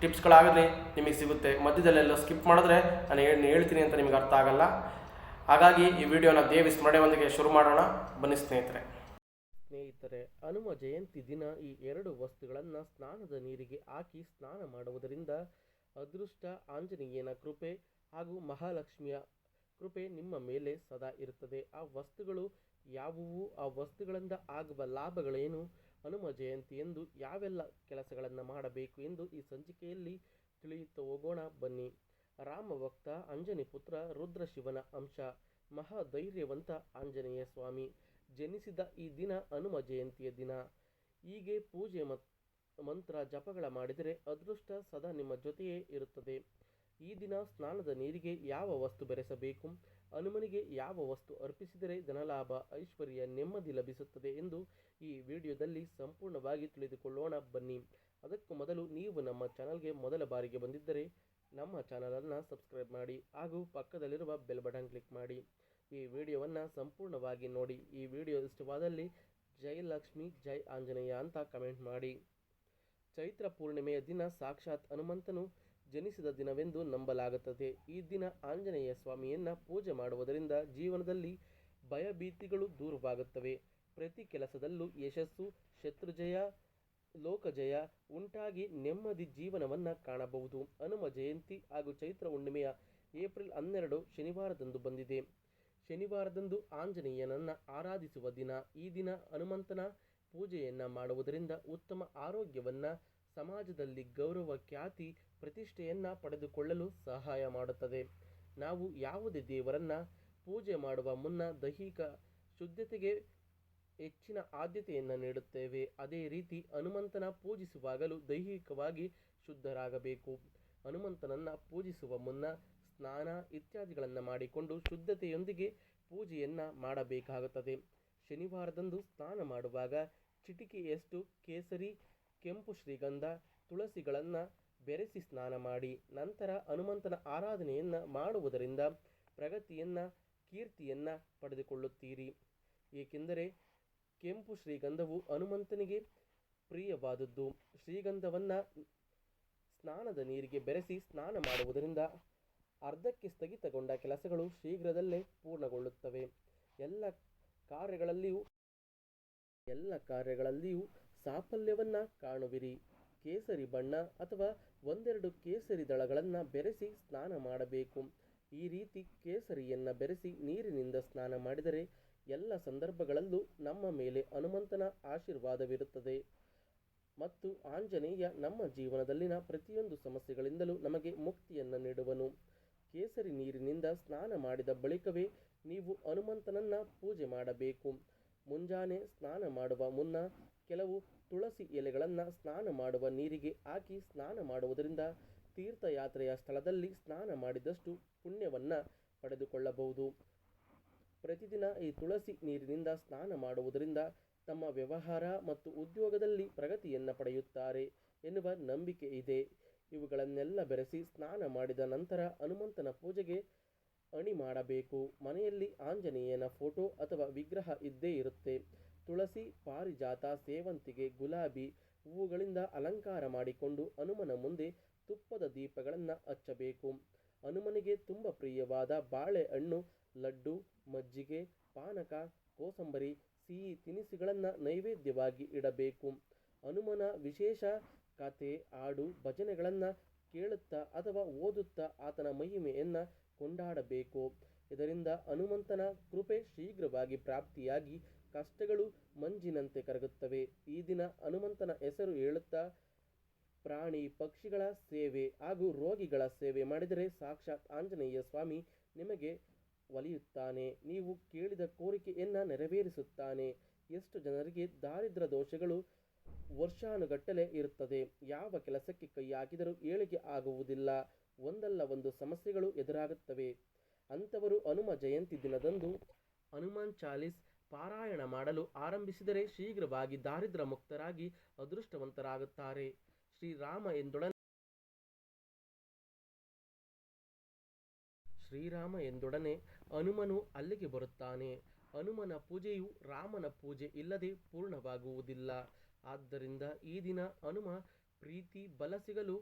ಟಿಪ್ಸ್ಗಳಾಗಲಿ ನಿಮಗೆ ಸಿಗುತ್ತೆ. ಮಧ್ಯದಲ್ಲೆಲ್ಲ ಸ್ಕಿಪ್ ಮಾಡಿದ್ರೆ ನಾನು ಏನು ಹೇಳ್ತೀನಿ ಅಂತ ನಿಮಗೆ ಅರ್ಥ ಆಗಲ್ಲ. ಹಾಗಾಗಿ ಈ ವಿಡಿಯೋನ ದೇವಿ ಸ್ಮರಣೆಯೊಂದಿಗೆ ಶುರು ಮಾಡೋಣ. ಬನ್ನಿ ಸ್ನೇಹಿತರೆ. ಸ್ನೇಹಿತರೆ, ಹನುಮ ಜಯಂತಿ ದಿನ ಈ ಎರಡು ವಸ್ತುಗಳನ್ನು ಸ್ನಾನದ ನೀರಿಗೆ ಹಾಕಿ ಸ್ನಾನ ಮಾಡುವುದರಿಂದ ಅದೃಷ್ಟ, ಆಂಜನೇಯನ ಕೃಪೆ ಹಾಗೂ ಮಹಾಲಕ್ಷ್ಮಿಯ ಕೃಪೆ ನಿಮ್ಮ ಮೇಲೆ ಸದಾ ಇರುತ್ತದೆ. ಆ ವಸ್ತುಗಳು ಯಾವುವು? ಆ ವಸ್ತುಗಳಿಂದ ಆಗುವ ಲಾಭಗಳೇನು? ಹನುಮ ಜಯಂತಿ ಎಂದು ಯಾವೆಲ್ಲ ಕೆಲಸಗಳನ್ನು ಮಾಡಬೇಕು ಎಂದು ಈ ಸಂಚಿಕೆಯಲ್ಲಿ ತಿಳಿಯುತ್ತಾ ಹೋಗೋಣ, ಬನ್ನಿ. ರಾಮ ಭಕ್ತ ಅಂಜನಿ ಪುತ್ರ ರುದ್ರ ಶಿವನ ಅಂಶ, ಮಹಾಧೈರ್ಯವಂತ ಆಂಜನೇಯ ಸ್ವಾಮಿ ಜನಿಸಿದ ಈ ದಿನ ಹನುಮ ಜಯಂತಿಯ ದಿನ. ಹೀಗೆ ಪೂಜೆ ಮಂತ್ರ ಜಪಗಳ ಮಾಡಿದರೆ ಅದೃಷ್ಟ ಸದಾ ನಿಮ್ಮ ಜೊತೆಯೇ ಇರುತ್ತದೆ. ಈ ದಿನ ಸ್ನಾನದ ನೀರಿಗೆ ಯಾವ ವಸ್ತು ಬೆರೆಸಬೇಕು? ಹನುಮನಿಗೆ ಯಾವ ವಸ್ತು ಅರ್ಪಿಸಿದರೆ ಧನಲಾಭ, ಐಶ್ವರ್ಯ ನೆಮ್ಮದಿ ಲಭಿಸುತ್ತದೆ ಎಂದು ಈ ವಿಡಿಯೋದಲ್ಲಿ ಸಂಪೂರ್ಣವಾಗಿ ತಿಳಿದುಕೊಳ್ಳೋಣ. ಬನ್ನಿ, ಅದಕ್ಕೂ ಮೊದಲು ನೀವು ನಮ್ಮ ಚಾನಲ್ಗೆ ಮೊದಲ ಬಾರಿಗೆ ಬಂದಿದ್ದರೆ ನಮ್ಮ ಚಾನಲನ್ನು ಸಬ್ಸ್ಕ್ರೈಬ್ ಮಾಡಿ ಹಾಗೂ ಪಕ್ಕದಲ್ಲಿರುವ ಬೆಲ್ ಬಟನ್ ಕ್ಲಿಕ್ ಮಾಡಿ. ಈ ವಿಡಿಯೋವನ್ನು ಸಂಪೂರ್ಣವಾಗಿ ನೋಡಿ. ಈ ವಿಡಿಯೋ ಇಷ್ಟವಾದಲ್ಲಿ ಜೈ ಲಕ್ಷ್ಮಿ, ಜೈ ಆಂಜನೇಯ ಅಂತ ಕಮೆಂಟ್ ಮಾಡಿ. ಚೈತ್ರ ಪೂರ್ಣಿಮೆಯ ದಿನ ಸಾಕ್ಷಾತ್ ಹನುಮಂತನು ಜನಿಸಿದ ದಿನವೆಂದು ನಂಬಲಾಗುತ್ತದೆ. ಈ ದಿನ ಆಂಜನೇಯ ಸ್ವಾಮಿಯನ್ನು ಪೂಜೆ ಮಾಡುವುದರಿಂದ ಜೀವನದಲ್ಲಿ ಭಯಭೀತಿಗಳು ದೂರವಾಗುತ್ತವೆ. ಪ್ರತಿ ಕೆಲಸದಲ್ಲೂ ಯಶಸ್ಸು, ಶತ್ರುಜಯ, ಲೋಕಜಯ ಉಂಟಾಗಿ ನೆಮ್ಮದಿ ಜೀವನವನ್ನು ಕಾಣಬಹುದು. ಹನುಮ ಜಯಂತಿ ಹಾಗೂ ಚೈತ್ರ ಹುಣ್ಣಿಮೆಯ ಏಪ್ರಿಲ್ ಹನ್ನೆರಡು ಶನಿವಾರದಂದು ಬಂದಿದೆ. ಶನಿವಾರದಂದು ಆಂಜನೇಯನನ್ನ ಆರಾಧಿಸುವ ದಿನ. ಈ ದಿನ ಹನುಮಂತನ ಪೂಜೆಯನ್ನು ಮಾಡುವುದರಿಂದ ಉತ್ತಮ ಆರೋಗ್ಯವನ್ನು ಸಮಾಜದಲ್ಲಿ ಗೌರವ, ಖ್ಯಾತಿ ಪ್ರತಿಷ್ಠೆಯನ್ನ ಪಡೆದುಕೊಳ್ಳಲು ಸಹಾಯ ಮಾಡುತ್ತದೆ. ನಾವು ಯಾವುದೇ ದೇವರನ್ನ ಪೂಜೆ ಮಾಡುವ ಮುನ್ನ ದೈಹಿಕ ಶುದ್ಧತೆಗೆ ಹೆಚ್ಚಿನ ಆದ್ಯತೆಯನ್ನು ನೀಡುತ್ತೇವೆ. ಅದೇ ರೀತಿ ಹನುಮಂತನ ಪೂಜಿಸುವಾಗಲೂ ದೈಹಿಕವಾಗಿ ಶುದ್ಧರಾಗಬೇಕು. ಹನುಮಂತನನ್ನು ಪೂಜಿಸುವ ಮುನ್ನ ಸ್ನಾನ ಇತ್ಯಾದಿಗಳನ್ನು ಮಾಡಿಕೊಂಡು ಶುದ್ಧತೆಯೊಂದಿಗೆ ಪೂಜೆಯನ್ನ ಮಾಡಬೇಕಾಗುತ್ತದೆ. ಶನಿವಾರದಂದು ಸ್ನಾನ ಮಾಡುವಾಗ ಚಿಟಿಕೆಯಷ್ಟು ಕೇಸರಿ, ಕೆಂಪು ಶ್ರೀಗಂಧ, ತುಳಸಿಗಳನ್ನು ಬೆರೆಸಿ ಸ್ನಾನ ಮಾಡಿ, ನಂತರ ಹನುಮಂತನ ಆರಾಧನೆಯನ್ನು ಮಾಡುವುದರಿಂದ ಪ್ರಗತಿಯನ್ನ, ಕೀರ್ತಿಯನ್ನ ಪಡೆದುಕೊಳ್ಳುತ್ತೀರಿ. ಏಕೆಂದರೆ ಕೆಂಪು ಶ್ರೀಗಂಧವು ಹನುಮಂತನಿಗೆ ಪ್ರಿಯವಾದದ್ದು. ಶ್ರೀಗಂಧವನ್ನು ಸ್ನಾನದ ನೀರಿಗೆ ಬೆರೆಸಿ ಸ್ನಾನ ಮಾಡುವುದರಿಂದ ಅರ್ಧಕ್ಕೆ ಸ್ಥಗಿತಗೊಂಡ ಕೆಲಸಗಳು ಶೀಘ್ರದಲ್ಲೇ ಪೂರ್ಣಗೊಳ್ಳುತ್ತವೆ. ಎಲ್ಲ ಕಾರ್ಯಗಳಲ್ಲಿಯೂ ಎಲ್ಲ ಕಾರ್ಯಗಳಲ್ಲಿಯೂ ಸಾಫಲ್ಯವನ್ನು ಕಾಣುವಿರಿ. ಕೇಸರಿ ಬಣ್ಣ ಅಥವಾ ಒಂದೆರಡು ಕೇಸರಿ ದಳಗಳನ್ನು ಬೆರೆಸಿ ಸ್ನಾನ ಮಾಡಬೇಕು. ಈ ರೀತಿ ಕೇಸರಿಯನ್ನ ಬೆರೆಸಿ ನೀರಿನಿಂದ ಸ್ನಾನ ಮಾಡಿದರೆ ಎಲ್ಲ ಸಂದರ್ಭಗಳಲ್ಲೂ ನಮ್ಮ ಮೇಲೆ ಹನುಮಂತನ ಆಶೀರ್ವಾದವಿರುತ್ತದೆ. ಮತ್ತು ಆಂಜನೇಯ ನಮ್ಮ ಜೀವನದಲ್ಲಿನ ಪ್ರತಿಯೊಂದು ಸಮಸ್ಯೆಗಳಿಂದಲೂ ನಮಗೆ ಮುಕ್ತಿಯನ್ನು ನೀಡುವನು. ಕೇಸರಿ ನೀರಿನಿಂದ ಸ್ನಾನ ಮಾಡಿದ ಬಳಿಕವೇ ನೀವು ಹನುಮಂತನನ್ನು ಪೂಜೆ ಮಾಡಬೇಕು. ಮುಂಜಾನೆ ಸ್ನಾನ ಮಾಡುವ ಮುನ್ನ ಕೆಲವು ತುಳಸಿ ಎಲೆಗಳನ್ನು ಸ್ನಾನ ಮಾಡುವ ನೀರಿಗೆ ಹಾಕಿ ಸ್ನಾನ ಮಾಡುವುದರಿಂದ ತೀರ್ಥಯಾತ್ರೆಯ ಸ್ಥಳದಲ್ಲಿ ಸ್ನಾನ ಮಾಡಿದಷ್ಟು ಪುಣ್ಯವನ್ನು ಪಡೆದುಕೊಳ್ಳಬಹುದು. ಪ್ರತಿದಿನ ಈ ತುಳಸಿ ನೀರಿನಿಂದ ಸ್ನಾನ ಮಾಡುವುದರಿಂದ ತಮ್ಮ ವ್ಯವಹಾರ ಮತ್ತು ಉದ್ಯೋಗದಲ್ಲಿ ಪ್ರಗತಿಯನ್ನು ಪಡೆಯುತ್ತಾರೆ ಎನ್ನುವ ನಂಬಿಕೆ ಇದೆ. ಇವುಗಳನ್ನೆಲ್ಲ ಬೆರೆಸಿ ಸ್ನಾನ ಮಾಡಿದ ನಂತರ ಹನುಮಂತನ ಪೂಜೆಗೆ ಅಣಿ ಮಾಡಬೇಕು. ಮನೆಯಲ್ಲಿ ಆಂಜನೇಯನ ಫೋಟೋ ಅಥವಾ ವಿಗ್ರಹ ಇದ್ದೇ ಇರುತ್ತೆ. ತುಳಸಿ, ಪಾರಿಜಾತ, ಸೇವಂತಿಗೆ, ಗುಲಾಬಿ ಹೂವುಗಳಿಂದ ಅಲಂಕಾರ ಮಾಡಿಕೊಂಡು ಹನುಮನ ಮುಂದೆ ತುಪ್ಪದ ದೀಪಗಳನ್ನು ಹಚ್ಚಬೇಕು. ಹನುಮನಿಗೆ ತುಂಬ ಪ್ರಿಯವಾದ ಬಾಳೆಹಣ್ಣು, ಲಡ್ಡು, ಮಜ್ಜಿಗೆ, ಪಾನಕ, ಕೋಸಂಬರಿ, ಸಿಹಿ ತಿನಿಸುಗಳನ್ನು ನೈವೇದ್ಯವಾಗಿ ಇಡಬೇಕು. ಹನುಮನ ವಿಶೇಷ ಕತೆ ಹಾಡು, ಭಜನೆಗಳನ್ನು ಕೇಳುತ್ತಾ ಅಥವಾ ಓದುತ್ತಾ ಆತನ ಮಹಿಮೆಯನ್ನು ಕೊಂಡಾಡಬೇಕು. ಇದರಿಂದ ಹನುಮಂತನ ಕೃಪೆ ಶೀಘ್ರವಾಗಿ ಪ್ರಾಪ್ತಿಯಾಗಿ ಕಷ್ಟಗಳು ಮಂಜಿನಂತೆ ಕರಗುತ್ತವೆ. ಈ ದಿನ ಹನುಮಂತನ ಹೆಸರು ಹೇಳುತ್ತಾ, ಪ್ರಾಣಿ ಪಕ್ಷಿಗಳ ಸೇವೆ ಹಾಗೂ ರೋಗಿಗಳ ಸೇವೆ ಮಾಡಿದರೆ ಸಾಕ್ಷಾತ್ ಆಂಜನೇಯ ಸ್ವಾಮಿ ನಿಮಗೆ ಒಲಿಯುತ್ತಾನೆ. ನೀವು ಕೇಳಿದ ಕೋರಿಕೆಯನ್ನು ನೆರವೇರಿಸುತ್ತಾನೆ. ಎಷ್ಟು ಜನರಿಗೆ ದಾರಿದ್ರ ದೋಷಗಳು ವರ್ಷಾನುಗಟ್ಟಲೆ ಇರುತ್ತದೆ. ಯಾವ ಕೆಲಸಕ್ಕೆ ಕೈ ಹಾಕಿದರೂ ಏಳಿಗೆ ಆಗುವುದಿಲ್ಲ. ಒಂದಲ್ಲ ಒಂದು ಸಮಸ್ಯೆಗಳು ಎದುರಾಗುತ್ತವೆ. ಅಂಥವರು ಹನುಮ ಜಯಂತಿ ದಿನದಂದು ಹನುಮಾನ್ ಚಾಲೀಸ್ ಪಾರಾಯಣ ಮಾಡಲು ಆರಂಭಿಸಿದರೆ ಶೀಘ್ರವಾಗಿ ದಾರಿದ್ರ ಮುಕ್ತರಾಗಿ ಅದೃಷ್ಟವಂತರಾಗುತ್ತಾರೆ. ಶ್ರೀರಾಮ ಎಂದೊಡನೆ ಶ್ರೀರಾಮ ಎಂದೊಡನೆ ಹನುಮನು ಅಲ್ಲಿಗೆ ಬರುತ್ತಾನೆ. ಹನುಮನ ಪೂಜೆಯು ರಾಮನ ಪೂಜೆ ಇಲ್ಲದೆ ಪೂರ್ಣವಾಗುವುದಿಲ್ಲ. ಆದ್ದರಿಂದ ಈ ದಿನ ಹನುಮ ಪ್ರೀತಿ, ಬಲ ಸಿಗಲು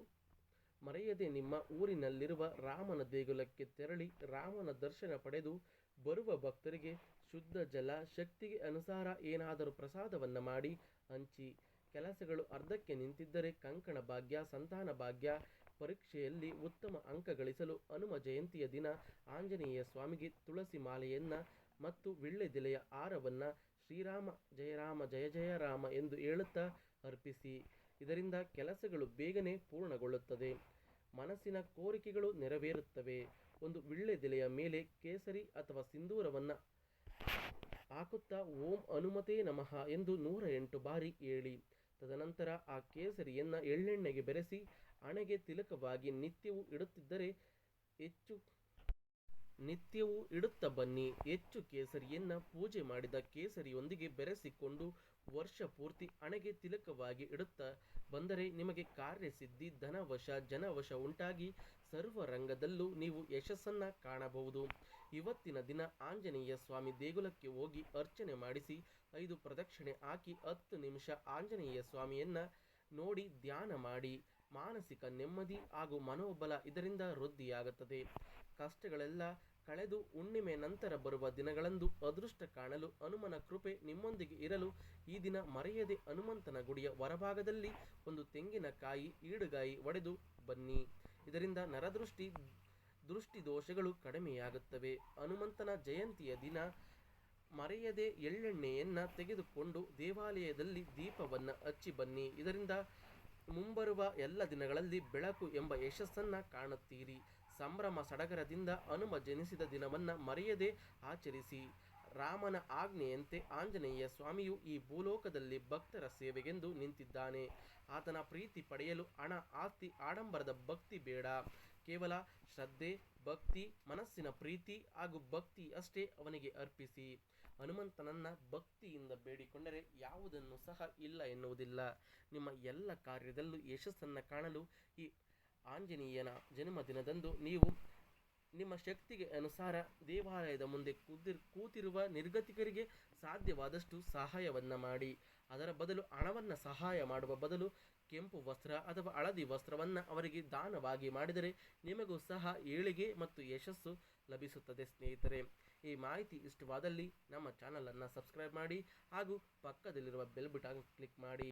ಮರೆಯದೆ ನಿಮ್ಮ ಊರಿನಲ್ಲಿರುವ ರಾಮನ ದೇಗುಲಕ್ಕೆ ತೆರಳಿ ರಾಮನ ದರ್ಶನ ಪಡೆದು ಬರುವ ಭಕ್ತರಿಗೆ ಶುದ್ಧ ಜಲ, ಶಕ್ತಿಗೆ ಅನುಸಾರ ಏನಾದರೂ ಪ್ರಸಾದವನ್ನು ಮಾಡಿ ಹಂಚಿ, ಕೆಲಸಗಳು ಅರ್ಧಕ್ಕೆ ನಿಂತಿದ್ದರೆ ಕಂಕಣ ಭಾಗ್ಯ, ಸಂತಾನ ಭಾಗ್ಯ, ಪರೀಕ್ಷೆಯಲ್ಲಿ ಉತ್ತಮ ಅಂಕ ಗಳಿಸಲು ಹನುಮ ಜಯಂತಿಯ ದಿನ ಆಂಜನೇಯ ಸ್ವಾಮಿಗೆ ತುಳಸಿ ಮಾಲೆಯನ್ನು ಮತ್ತು ವಿಳ್ಳೆದೆಲೆಯ ಆರವನ್ನು ಶ್ರೀರಾಮ ಜಯರಾಮ ಜಯ ಜಯ ರಾಮ ಎಂದು ಹೇಳುತ್ತಾ ಅರ್ಪಿಸಿ. ಇದರಿಂದ ಕೆಲಸಗಳು ಬೇಗನೆ ಪೂರ್ಣಗೊಳ್ಳುತ್ತದೆ. ಮನಸ್ಸಿನ ಕೋರಿಕೆಗಳು ನೆರವೇರುತ್ತವೆ. ಒಂದು ವಿಳ್ಳೆದೆಲೆಯ ಮೇಲೆ ಕೇಸರಿ ಅಥವಾ ಸಿಂಧೂರವನ್ನು ಹಾಕುತ್ತಾ ಓಂ ಅನುಮತೇ ನಮಃ ಎಂದು ನೂರ ಎಂಟು ಬಾರಿ ಹೇಳಿ. ತದನಂತರ ಆ ಕೇಸರಿಯನ್ನು ಎಳ್ಳೆಣ್ಣೆಗೆ ಬೆರೆಸಿ ಹಣೆಗೆ ತಿಲಕವಾಗಿ ನಿತ್ಯವೂ ಇಡುತ್ತಿದ್ದರೆ ಹೆಚ್ಚು ನಿತ್ಯವೂ ಇಡುತ್ತಾ ಬನ್ನಿ. ಹೆಚ್ಚು ಕೇಸರಿಯನ್ನು ಪೂಜೆ ಮಾಡಿದ ಕೇಸರಿಯೊಂದಿಗೆ ಬೆರೆಸಿಕೊಂಡು ವರ್ಷ ಪೂರ್ತಿ ಹಣೆಗೆ ತಿಲಕವಾಗಿ ಇಡುತ್ತ ಬಂದರೆ ನಿಮಗೆ ಕಾರ್ಯಸಿದ್ಧಿ, ಧನವಶ, ಜನವಶ ಉಂಟಾಗಿ ಸರ್ವ ರಂಗದಲ್ಲೂ ನೀವು ಯಶಸ್ಸನ್ನು ಕಾಣಬಹುದು. ಇವತ್ತಿನ ದಿನ ಆಂಜನೇಯ ಸ್ವಾಮಿ ದೇಗುಲಕ್ಕೆ ಹೋಗಿ ಅರ್ಚನೆ ಮಾಡಿಸಿ ಐದು ಪ್ರದಕ್ಷಿಣೆ ಹಾಕಿ ಹತ್ತು ನಿಮಿಷ ಆಂಜನೇಯ ಸ್ವಾಮಿಯನ್ನು ನೋಡಿ ಧ್ಯಾನ ಮಾಡಿ. ಮಾನಸಿಕ ನೆಮ್ಮದಿ ಹಾಗೂ ಮನೋಬಲ ಇದರಿಂದ ವೃದ್ಧಿಯಾಗುತ್ತದೆ. ಕಷ್ಟಗಳೆಲ್ಲ ಕಳೆದು ಹುಣ್ಣಿಮೆ ನಂತರ ಬರುವ ದಿನಗಳಂದು ಅದೃಷ್ಟ ಕಾಣಲು ಹನುಮನ ಕೃಪೆ ನಿಮ್ಮೊಂದಿಗೆ ಇರಲು ಈ ದಿನ ಮರೆಯದೆ ಹನುಮಂತನ ಗುಡಿಯ ಹೊರಭಾಗದಲ್ಲಿ ಒಂದು ತೆಂಗಿನಕಾಯಿ, ಈಡುಗಾಯಿ ಒಡೆದು ಬನ್ನಿ. ಇದರಿಂದ ನರದೃಷ್ಟಿ, ದೃಷ್ಟಿ ದೋಷಗಳು ಕಡಿಮೆಯಾಗುತ್ತವೆ. ಹನುಮಂತನ ಜಯಂತಿಯ ದಿನ ಮರೆಯದೆ ಎಳ್ಳೆಣ್ಣೆಯನ್ನು ತೆಗೆದುಕೊಂಡು ದೇವಾಲಯದಲ್ಲಿ ದೀಪವನ್ನು ಹಚ್ಚಿ ಬನ್ನಿ. ಇದರಿಂದ ಮುಂಬರುವ ಎಲ್ಲ ದಿನಗಳಲ್ಲಿ ಬೆಳಕು ಎಂಬ ಯಶಸ್ಸನ್ನು ಕಾಣುತ್ತೀರಿ. ಸಂಭ್ರಮ ಸಡಗರದಿಂದ ಹನುಮ ಜನಿಸಿದ ದಿನವನ್ನು ಮರೆಯದೆ ಆಚರಿಸಿ. ರಾಮನ ಆಜ್ಞೆಯಂತೆ ಆಂಜನೇಯ ಸ್ವಾಮಿಯು ಈ ಭೂಲೋಕದಲ್ಲಿ ಭಕ್ತರ ಸೇವೆಗೆಂದು ನಿಂತಿದ್ದಾನೆ. ಆತನ ಪ್ರೀತಿ ಪಡೆಯಲು ಹಣ, ಆಸ್ತಿ, ಆಡಂಬರದ ಭಕ್ತಿ ಬೇಡ. ಕೇವಲ ಶ್ರದ್ಧೆ, ಭಕ್ತಿ, ಮನಸ್ಸಿನ ಪ್ರೀತಿ ಹಾಗೂ ಭಕ್ತಿ ಅಷ್ಟೇ ಅವನಿಗೆ ಅರ್ಪಿಸಿ. ಹನುಮಂತನನ್ನ ಭಕ್ತಿಯಿಂದ ಬೇಡಿಕೊಂಡರೆ ಯಾವುದನ್ನು ಸಹ ಇಲ್ಲ ಎನ್ನುವುದಿಲ್ಲ. ನಿಮ್ಮ ಎಲ್ಲ ಕಾರ್ಯದಲ್ಲೂ ಯಶಸ್ಸನ್ನು ಕಾಣಲು ಈ ಆಂಜನೇಯನ ಜನ್ಮದಿನದಂದು ನೀವು ನಿಮ್ಮ ಶಕ್ತಿಗೆ ಅನುಸಾರ ದೇವಾಲಯದ ಮುಂದೆ ಕೂತಿರ್ ಕೂತಿರುವ ನಿರ್ಗತಿಕರಿಗೆ ಸಾಧ್ಯವಾದಷ್ಟು ಸಹಾಯವನ್ನು ಮಾಡಿ. ಅದರ ಬದಲು ಹಣವನ್ನು ಸಹಾಯ ಮಾಡುವ ಬದಲು ಕೆಂಪು ವಸ್ತ್ರ ಅಥವಾ ಹಳದಿ ವಸ್ತ್ರವನ್ನು ಅವರಿಗೆ ದಾನವಾಗಿ ಮಾಡಿದರೆ ನಿಮಗೂ ಸಹ ಏಳಿಗೆ ಮತ್ತು ಯಶಸ್ಸು ಲಭಿಸುತ್ತದೆ ಸ್ನೇಹಿತರೆ. ಈ ಮಾಹಿತಿ ಇಷ್ಟವಾದಲ್ಲಿ ನಮ್ಮ ಚಾನಲನ್ನು ಸಬ್ಸ್ಕ್ರೈಬ್ ಮಾಡಿ ಹಾಗೂ ಪಕ್ಕದಲ್ಲಿರುವ ಬೆಲ್ ಬಟನ್ ಕ್ಲಿಕ್ ಮಾಡಿ.